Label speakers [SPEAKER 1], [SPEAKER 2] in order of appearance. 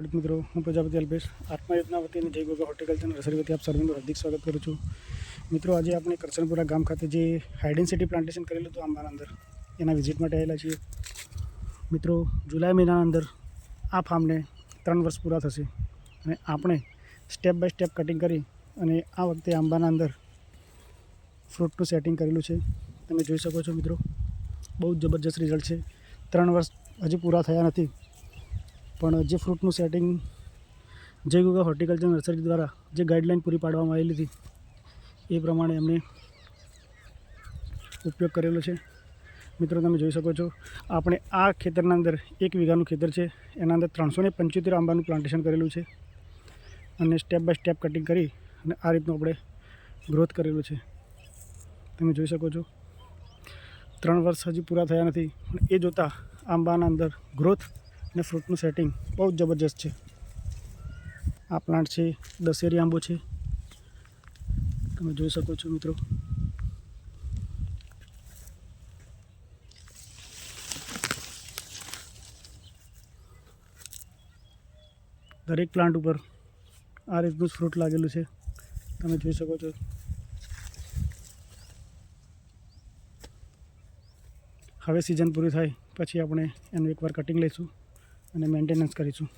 [SPEAKER 1] ખેડૂત મિત્રો, હું પ્રજાપતિ અલ્પેશ, આત્મયોજના યોજના વતીની જય ગોગા હોર્ટિકલ્ચર નર્સરી વતી આપ સર્વેનું હાર્દિક સ્વાગત કરું છું. મિત્રો, આજે આપણે કરસનપુરા ગામ ખાતે જે હાઇડેન્સિટી પ્લાન્ટેશન કરેલું હતું આંબાના અંદર, એના વિઝિટ માટે આવેલા છીએ. મિત્રો, જુલાઈ મહિનાના અંદર આ ફાર્મને ત્રણ વર્ષ પૂરા થશે અને આપણે સ્ટેપ બાય સ્ટેપ કટિંગ કરી અને આ વખતે આંબાના અંદર ફ્રૂટનું સેટિંગ કરેલું છે. તમે જોઈ શકો છો મિત્રો, બહુ જ જબરજસ્ત રિઝલ્ટ છે. ત્રણ વર્ષ હજી પૂરા થયા નથી. પણ જે ફ્રૂટનું સેટિંગ જય ગુગા હોર્ટિકલ્ચર નર્સરી દ્વારા જે ગાઈડલાઇન પૂરી પાડવામાં આવેલી હતી, એ પ્રમાણે એમણે ઉપયોગ કરેલો છે. મિત્રો, તમે જોઈ શકો છો, આપણે આ ખેતરના અંદર એક વીઘાનું ખેતર છે. એના અંદર ત્રણસો ને પંચોતેર આંબાનું પ્લાન્ટેશન કરેલું છે. અને સ્ટેપ બાય સ્ટેપ કટિંગ કરી અને આ રીતનું આપણે ગ્રોથ કરેલું છે. તમે જોઈ શકો છો, ત્રણ વર્ષ હજી પૂરા થયા નથી. પણ એ જોતાં આંબાના અંદર ગ્રોથ અને ફ્રૂટનું સેટિંગ બહુ જ જબરજસ્ત છે. આ પ્લાન્ટ છે, દશેરી આંબો છે. તમે જોઈ શકો છો મિત્રો. દરેક પ્લાન્ટ ઉપર આ રીતનું જ ફ્રૂટ લાગેલું છે. તમે જોઈ શકો છો. હવે સિઝન પૂરી થાય, પછી આપણે એનું એકવાર કટિંગ લઈશું. અને મેન્ટેનન્સ કરીશું.